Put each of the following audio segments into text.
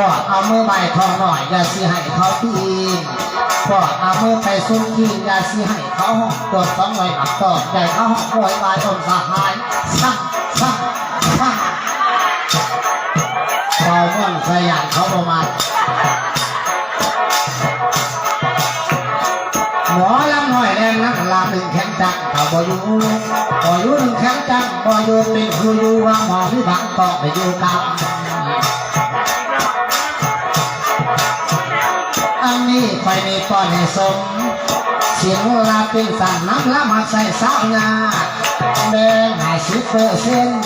ก็เอามือใบทองหน่อยอย่าสิให้เขาปีนก็เอามือไปซุ่มที่อย่าสิให้เขาห้องตัวสองไว้อับตอดใจเขาห้องโวยวายอมสหายสั่งสั่งสั่งพอม่วนสยามเขาประมาณหมอลำหน่อยแรงนักลาหนึ่งแข็งจังเขาบอยู่บอยู่หนึ่งแข็งจังบอยู่เป็นครูอยู่ว่าหมอที่บังก็ไปอยู่กับอัน ไปในป้อนให้สมเสียงลาเป็นสั่นน้ำละมาใส่สาวงาแดงหาสิเปอร์เซ็นต์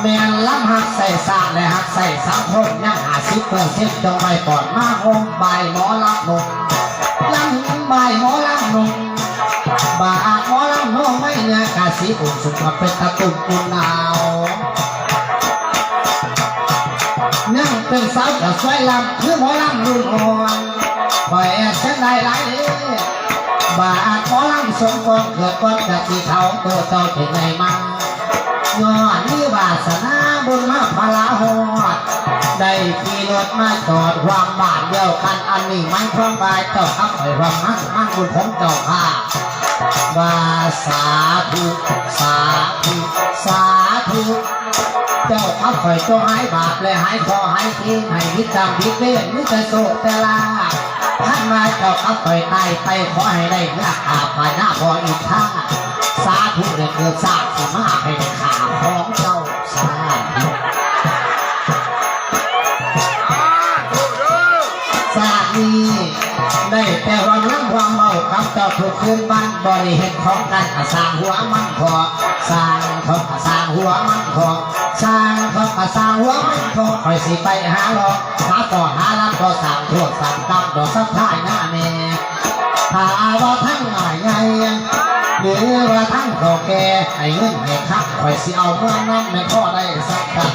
แม่นล้ำหักใส่สาและหักใส่สามคนยังหาสิเปอร์เซ็นต์จงไปก่อนมาโฮมใบายหมอลำหนุ่มลำใบายหมอลำนุ่งบาหมอลำน้องไม่เนี่ยกาสีอุ่นสุขเป็นตะตุ่มอุ่นหนาวนั่งเป็นสาวจะสวยลำคือหมอลำรุ่นอ่อน คอยแอเส้นได้หลายเด้บาดหมอลำสมกองเกิดก้อนกะสีเขาตัวเจ้าถึงไงมาย้อนนี่าสนาบุญมาพลาหอดได้ขี่รถมาจอดวามบ้านเดียวกันอันนี้มันพร้อมบายเจ้าทับไปความมันมันบุญของเจ้าข้าว่าสาธุสาธุสาธุเจ้าทับไปจงหายบาปและหายคอหายทีให้วิตามวิเวกมิแต่โศกแต่ลา นมาเจ้าทับไตายไปขอให้ได้เนื้อขาภายหน้าพออีกท่าสาธุเดือดเกิดสร้างสมาให้ขาของเจ้าสาธุสาดีได้แต่ความรักความเมากับเจ้าทุกคืนบ้านบริเหตุของกันสร้างหัวมันพอสร้างเขาสร้างหัวมันพอ สร้างเขาก็สร้างหัวมันพอคอยสิไปหาหลอกหาต่อหารับก็สั่งทั่วสั่งตำดอกสักท้ายหน้าแม่ถ้าว่าทั้งง่ายไงหรือว่าทั้งเขาแกไอ้เงินไอ้คักคอยสิเอาเมื่อนั้นไม่พอได้สักครั้ง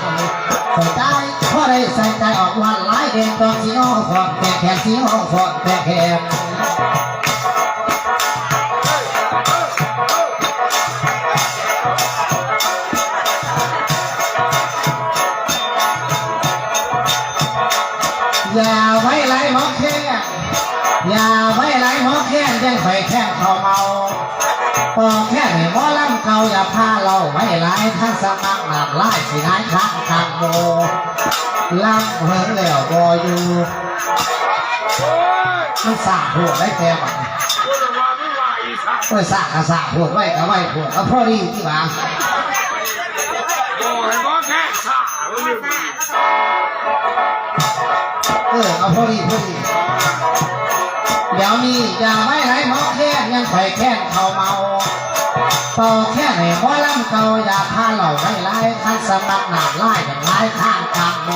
ใส่ใจพอได้ใส่ใจออกวันหลายเองตอนสีอ้อฟอนแก่แขกสีอ้อฟอนแก่แขก สินายข้างข้างโบลำเฮิงแล้วบออยู่มันสาหัวได้แก่มันโอ้ยสากกะสาหัวไว้กะไว้หัวก็พอดีที่บ้าเออเอาพอดีพอดีเดี๋ยวนี้อย่าไว้ไหลหมอแค่ยังไข่แค่เขาเมา ต่อแค่ไหนหมอลำเก่าอย่าพาเหล่าไว้ไล่คันสมัครหนาไล่กันไล่ข้างกลางโม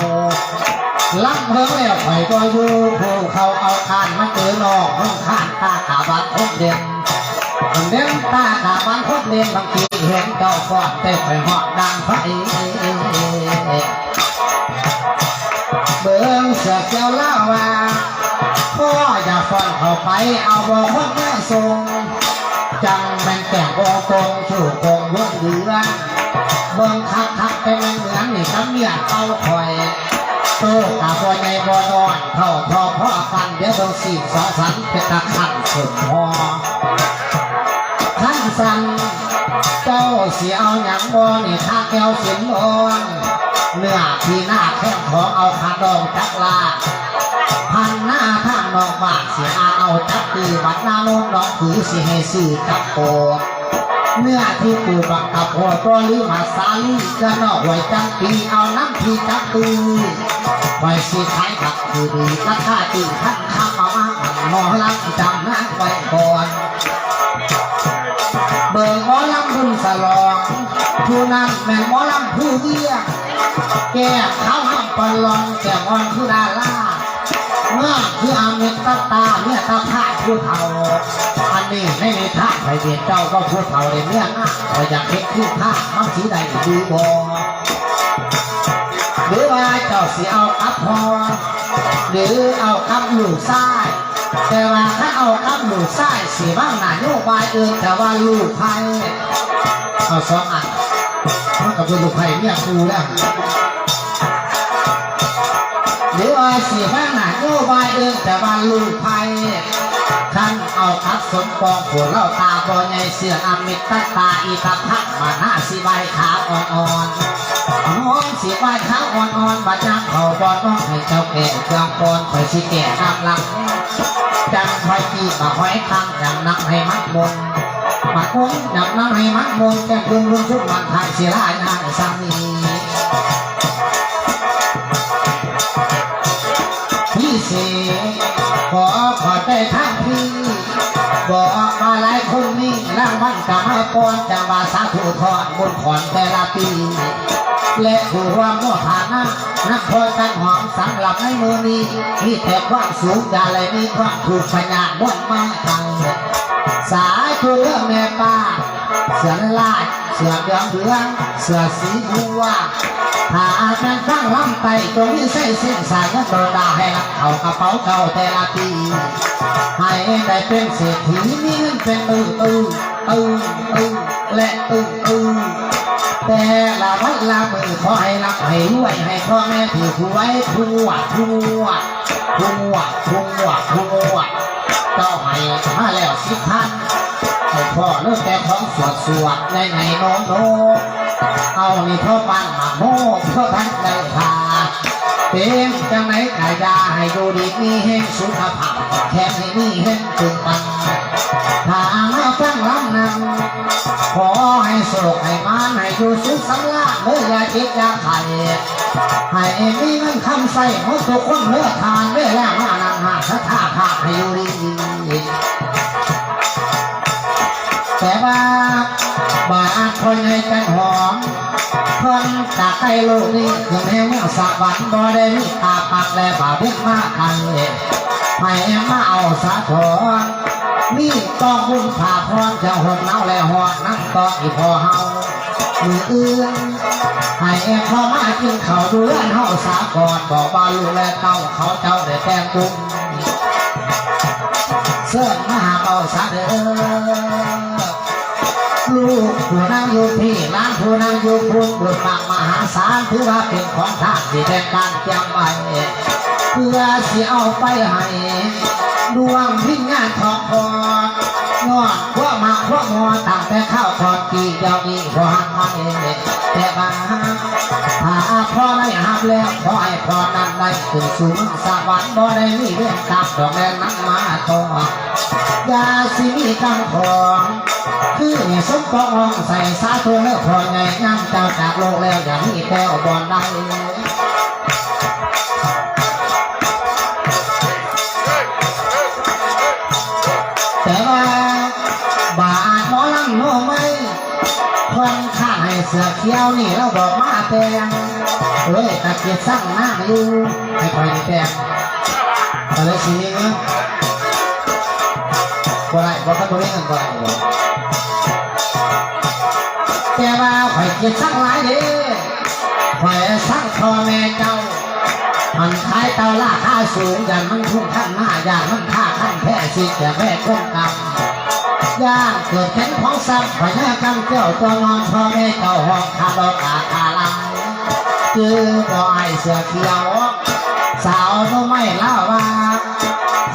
ลำเพิ่งแล้วไข่ก็อยู่ผู้เขาเอาคานมาเจอนอกห้องข้างตาขาบัดพบเด่นเด่นตาขาบัดพบเด่นบางทีเห็นเจ้าฟอดเต้ไปหอดดังไฟเบิ่งเสือเกี่ยวเล่าว่าพ่ออย่าฟันเข้าไปเอาบอกคนแม่ทรง จังแม่งแก่งโอตรงชูกงเบื้องเดือเบิ่งคักคักเป็นเหมือนนี่กำเนียเอาคอยโตกับบัวใหญ่บัวนอนเท่าพอพ่อกันเดี๋ยวต้องสีสองสันเป็นตะขันสุดพอขันสันเจ้าเสียเอาหยังบ่นี่ข้าแก้วสินนอนเนื้อที่หน้าแข้งของเอาขาดองจักลา นอกบ้านเสียอาเอาจับตีบัดหน้าโน้นน้องผือสิให้ซื้อจับโกดเนื้อที่ปูบักกับหัวตัวลือมาสาลีจะนอกไว้จังปีเอาน้ำที่จับตีไว้สิขายผักคือดีราคาตีท่านข้ามามาหมอลังจำนักไว้ก่อนเบิ่งหมอลำรุ่นสลองผู้นั้นแม่หมอลำผู้เดียแก้เขาห้ามปลอนแก้มอ่อนคือดารา เมื่อคืออาเมตตาตาเมื่อตาพาผู้เฒ่าอันนี้ไม่มีท่าใครเดียนเจ้าก็ผู้เฒ่าเลยเมื่อน้าก็อยากเห็นคือท่ามันสีใดดูบ่หรือว่าเจ้าสิเอากับพอหรือเอากับลูกซ้ายแต่ว่าถ้าเอากับลูกซ้ายสีบ้างหน้าโยบายเอินแต่ว่าลูกไพ่เอาสองอันมันกับลูกไพ่เนี่ยครูแล้ว หรือว่าสีฟ้าหนาโยบายเดินแต่ว่าลูกไทยท่านเอาคัดสมปองผัวเล่าตาบอใหญ่เสืออมิตตตาอีตาพักมาหน้าสีใบขาอ่อนๆน้องสีใบขาอ่อนๆบาดจังเขาบอน้องให้เจ้าแก่เครื่องปอนคอยสิแก่น้ำหลังจังคอยตีมาหอยคังจังนักให้มัดมนมัดมนจังนักให้มัดมนแต่พึ่งรุ่งชุดมันทายเสียลายนายสามี เสกขอขอได้ทั้งพี่ บอกมาหลายคนนี่รางวัลกรรมกรจังหวาสาธุทอดบนขอนแต่ละปีและผู้รวมมั่วฐานะนักพรกันหอมสำหรับในมือนี้มีแต่ความสูงอย่าเลยมีความถูกพญาบนมาทางสายทุเรื่องแม่ป้าเสือลายเสือเหลืองเหลืองเสือสีบัว ถ้าอาการตั้งลำไตตรงนี้ใส่สิ้นสายเงินโดดาให้รับเขากระเป๋าเก่าแต่ละปีให้ได้เป็นเศรษฐีมีเงินเป็นตื้อตื้อตื้อตื้อและตื้อตื้อแต่ละวันละมือขอให้รับให้รวยให้พ่อแม่ถือไว้ทั่วทั่วทั่วทั่วทั่วเจ้าให้มาแล้วสิพันให้พ่อเลิกแต่ของสวดสวดในในโน้นโน เอานี่พ่อปั้นมาโม่พ่อท่านได้พาเป็นจังไหนกายาให้ดูดีมีเฮงสุขภาพแค่ให้มีเฮงจุงปังถ้ามาฟังลำนำขอให้โศกให้มานให้อยู่สุขสำราญเมื่ออยาเจ็บอยาไข่ให้มีเงินคำใส่หมดทุกคนเมื่อทานเมื่อแล้วมานังหาสถาภาพให้อยู่ดี แต่ว่าบาคนให้กันหอมคนจากใกล้โลกนี้คือแม่เมื่อสวรรค์บ่ได้มีตาปักและบาเบี้ยมาคันเลยให้มาเอาสะทอนมีต้องบุญผาพรจะหดเนาและหอดนั่งต่ออีพอเฮามืออื่นให้พอมากินเขาดูเลื่อนเฮาสาก่อนบอกว่าลูกและเต้าเขาเจ้าได้แต่งกุม เสื้อมาหาเบาสาเด้อลูกผู้นั่งอยู่พี่ร้านผู้นั่งอยู่พุ่นบุญมากมหาศาลถือว่าเป็นของท่านที่เป็นการเตรียมไว้เพื่อสิเอาไปให้ดวงพิญญาณทองพอ งอพวกมาพวกมัวตั้งแต่ข้าวทอดกี่เดียวนี้พอหันมาเองแต่บางถ้าพ่อได้หับแล้วขอให้พ่อนั้นได้ขึ้นสูงสวรรค์บ่ได้มีเรื่องกับดอกแดงนักมาทองยาสิมีกำของคือสมปองใส่สาธุเลือพอไงงามเจ้าจากโลกแล้วอย่างนี้แก้วบอนได้ เสือเขียวนี่เราบอกมาแตงเฮ้ยตะเกียบสั่งหน้าอยู่ให้คอยแตงก็เลยสินี้เนาะบ่ได้บ่ทันบ่มีเงินบ่ได้แต่ว่าข่อยคิดสักหลายเด้ข่อยสักพ่อแม่เจ้ามันขายเตาราคาสูงอย่างมันทุ่งข้างหน้าอย่างมันค่าขั้นแพ้สิจะแม่คงกำ ย่างเกิดแข็งของซ้ำข่อยแม่กำเจ้าตัวนอนพ่อแม่เจ้าห้องคาดอกอาคาลังคือบ่ไอเสือเขียว สาวก็ไม่เล่าว่า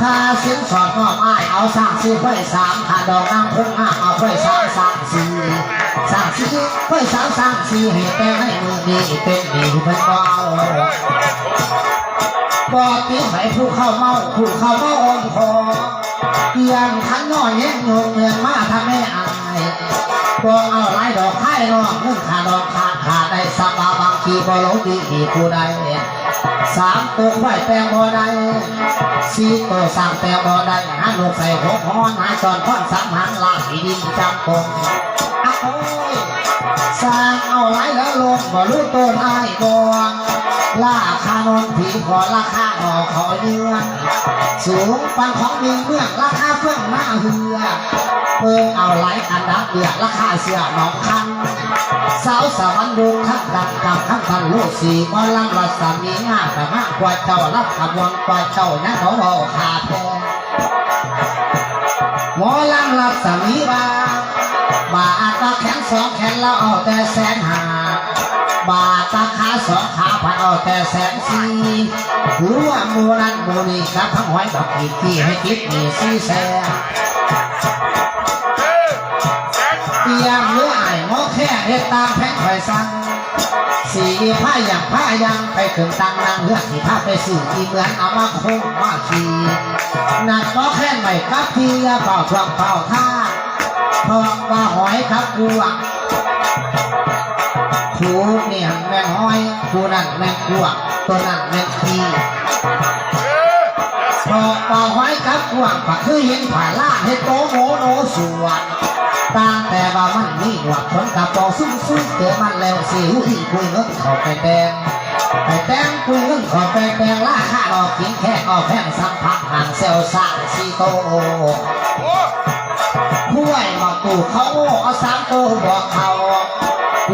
ถ้าสินสอดมอบอ้ายเอาสร้างสี่ไฟสามถ้าดอกนางคงห้าเอาไฟสามสางสี่สางสี่ไฟสามสางสี่ให้แต่ให้มือดีเป็นดีเป็นเอาบ่ตีไห้ผู้เข้าเมาผู้เข้าเมาอ่อนคอ เกียงขันน้อยแย่งโยงเงินมาทำให้อายบ่เอาหลายดอกไข่นอกเงินขาดอกขาดขาดได้สักบาบางทีบ่ลงดีอีกผู้ใดสามตัวไฟแปลงบ่ได้สี่ตัวสางแต่บ่ได้หาลูกใส่หัวหอนหาจอนพ่อนสามหันลากที่ดินจำปงอะโอ้ยสร้างเอาไรแล้วลงบ่รู้ต้นไอ้ายบ่ ลาคานนผีขอราคาหอขอเยือสูงปันของดีเมืองราคาเฟื่องหน้าเหือเพิ่งเอาไหลอันดับเดือดราคาเสื้อหนองคันสาวสวรรค์ดูขัดดังกับขันพันลูกสีมอลังรัศมีงามแต่มากกว่าเจ้ารับขบวนกว่าเจ้านะเขาเอาขาดแทนหมอลังรัศมีบาบาอาตาแขนสองแขนแล้วเอาแต่แสนหา บาทตาขาสองขาพันเอาแต่แสนสีรู้ว่ามูนันมูนีกับทั้งหอยดอกอีกที่ให้คิดมีสีแสนเตียงเนื้อไอ้หมอแค่เฮ็ดตามแพงไฟสั่งสีผ้าอย่างผ้ายังไปถึงตังนางเลือกที่ผ้าไปสื่ออีเหมือนเอามาคงมาขีนัดหมอแค่ไม่กับเพียเป่าทวงเป่าท่าทองว่าหอยครับกวง ผูเนี่ยแม่งห้อยผู้นั่นแม่งกวกตัวนั่นแม่งขี้พอเป่าห้อยกับกวางปะคือเห็นผ่าล่าให้โตโมโนสวดต่างแต่ว่ามันมีหนวดขนกับปอซุ้มซุ้มเกิดมันแล้วสิวที่คุยเงินเขาไปแดงไปแดงคุยเงินเขาไปแดงล่าค่าดอกกินแค่ก็แพงสัมผัสห่างเซลซ่าซีโตห้วยมาตู่เขาเอาสามโตบอกเขา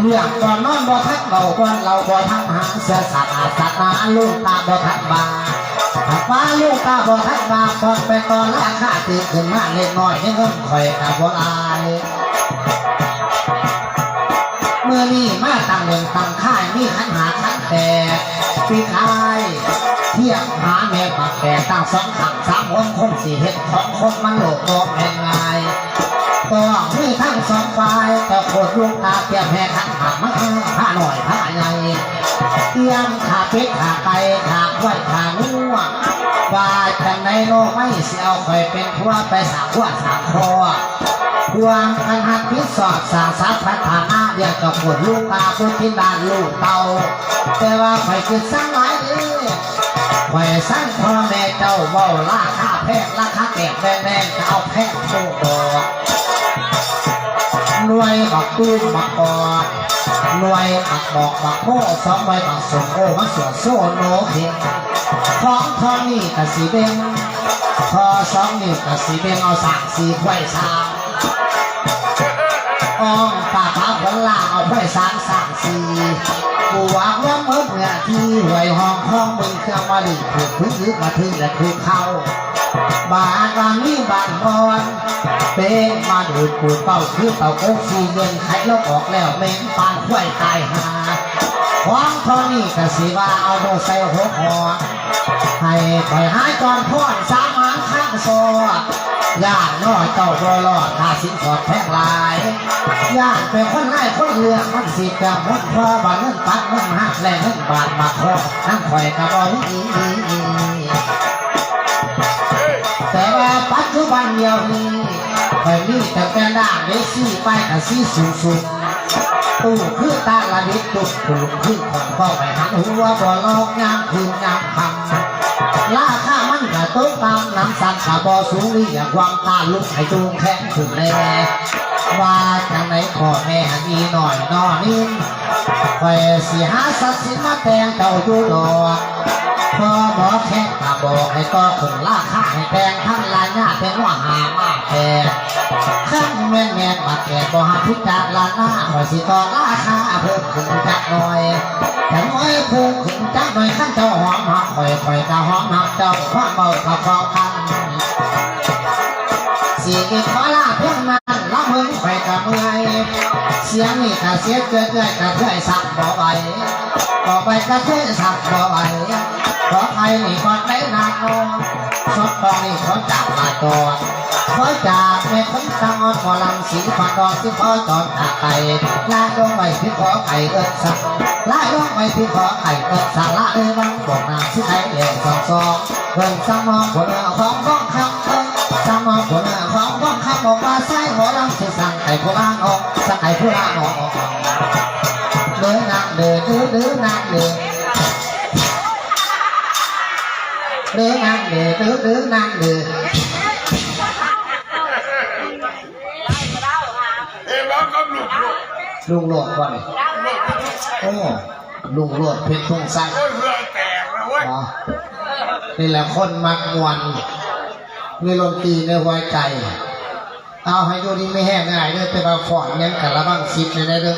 เรื่องก่อนนอนบ่ทักเบาก่อนเราบ่ทักหาเสื้อสัตว์อาสัตว์นาลูกตาบ่ทักบาถ้าฟ้าลูกตาบ่ทักบาตอนไปตอนราคาตื่นขึ้นมาเล็กน้อยให้เงินคอยกับบ่อายเมื่อนี้มาตั้งเงินตั้งค่ายมีขันหาขันแต่ปีคายเที่ยงหาแม่ปักแต่ตั้งสองขังสามคนคงสิเฮ็ดของคนมันโลกโลกแห่งไง ก็มีทั้งสองฝ่ายแต่โคตรลูกตาเพียงแพ้ขันหักมาผ้าหน่อยผ้าใหญ่เตียมขาเป็ดขาไก่ขาไว้ขางัวว่าจังในโลกไม่เสียวคอยเป็นทั่วไปสามขั้วสามคอความกันหักพิสอดสางสรรค์พัฒนาเรียกกับคนลูกตาผู้พิดานลูกเตาแต่ว่าคอยคือสร้างหลายเด้อไว้สั่งพ่อแม่เจ้าเว้าราคาแพงราคาแก่แพงๆจะเอาแพงโคดอก หน่วยบักตูมบักกอกหน่วยบักบอกบักโม่สองใบบักสมโอมาสวนโซโนเฮงของทอนี่กะสีเบงพอสองนี่กะสีเบงเอาสากสีไว้สามอ้องป่ากขาคนล่างเอาไว้สามสามสี่บัวางว่าเมื่อเนี่ยที่หวยห้องห้องมึงเครื่องมาดิถูกพึ่งยึดมาถึงและถูกเข้า บาทบางนี้บางบอนเป็นมาดูดปูดเป้าคือเต่าโกกสีเงินไขแลบออกแล้วเม้งปานควายตายหาของทอนี่กะสิว่าเอาโดใส่หัวคอให้ไปหายจอนพ่อนสามหางข้างโซย่านน้อยเจ้าบ่รอดถ้าสินสอดแพงลายย่านเป็นคนไล่คนเลือกมันสิกะมันพอบานเงินปัดเงินหักและเงินบาทมาคอนั่งคอยกะบ่มีอี แต่ว่าปัจจุบันเดียวนี้คอยมีแต่เป็นด่างเดซี่ไปกับซี่สูงสูงตู้คือตาละนิดตุกถูกขึ้นของก็ไปหันหัวบ่ลอกงามคืนงามคำราคามันกระตุ้ตามน้ำสันกะบ่สูงนี่อย่างวามตาลุกให้จูงแข็งขึ้นเลยว่าจังไหนขอแม่ดีหน่อยนอนิ่มคอยสิหาสัตว์สินมาแตงเจ้าอยู่ดอก พอหมอแค่ตาบอกให้ก็ขึ้นราคาให้แพงทั้งลายหน้าเป็นว่าหามาแพงขั้นแม่นแม่นมาแก่บ่หาพิจารณาขอยสิต่อราคาเพิ่มขึ้นจักหน่อยแต่น้อยเพิ่มขึ้นจักหน่อยขั้นเจ้าหอมหักคอยคอยกะหอมหักเจ้าความเบากับความกันสีกิขอลาเพียงนั้นละมึงคอยกับเมื่อยเสียงนี่กะเสียเกิดเกิดกะเคยสักบ่ไหวต่ไปกะเคยสักบ่ไหว ขอไทยนี่ก่อได้นานนอนสดตองนี่ขอจากมาก่อนขอจากแม่คนตังออนหมอลำสีฟันดอนที่ขอจอนตาไก่ลาดวงไว้ที่ขอไข่เอิดสักลาดวงไว้ที่ขอไข่เอิดสักละเอ้ยบังบอกนางที่ไทยเลี่ยมสองสองเพิ่นสมองผลของบ้องคำเอิ้นสมองผลของบ้องคำบอกว่าใส่หมอลำที่สั่งไก่ผู้ล่างออกสั่งไก่ผู้ล่างออกเดินนางเดินเดินเดิน นางเดิน đứa ngang đứa đứa đứa ngang đứa เอ้ยบ้ากับลูกลูกลุงหลดก่อนโอ้ลุงหลดเพชรทุ่งสั้นโอ้ยเรือแตกแล้วเว้ยนี่แหละคนมักมวนมีลมตีในหัวใจเอาให้ดูดีไม่แห้งง่ายเด้อแต่ว่าฝอนยังกะละบังซิดเลยนะเด้อ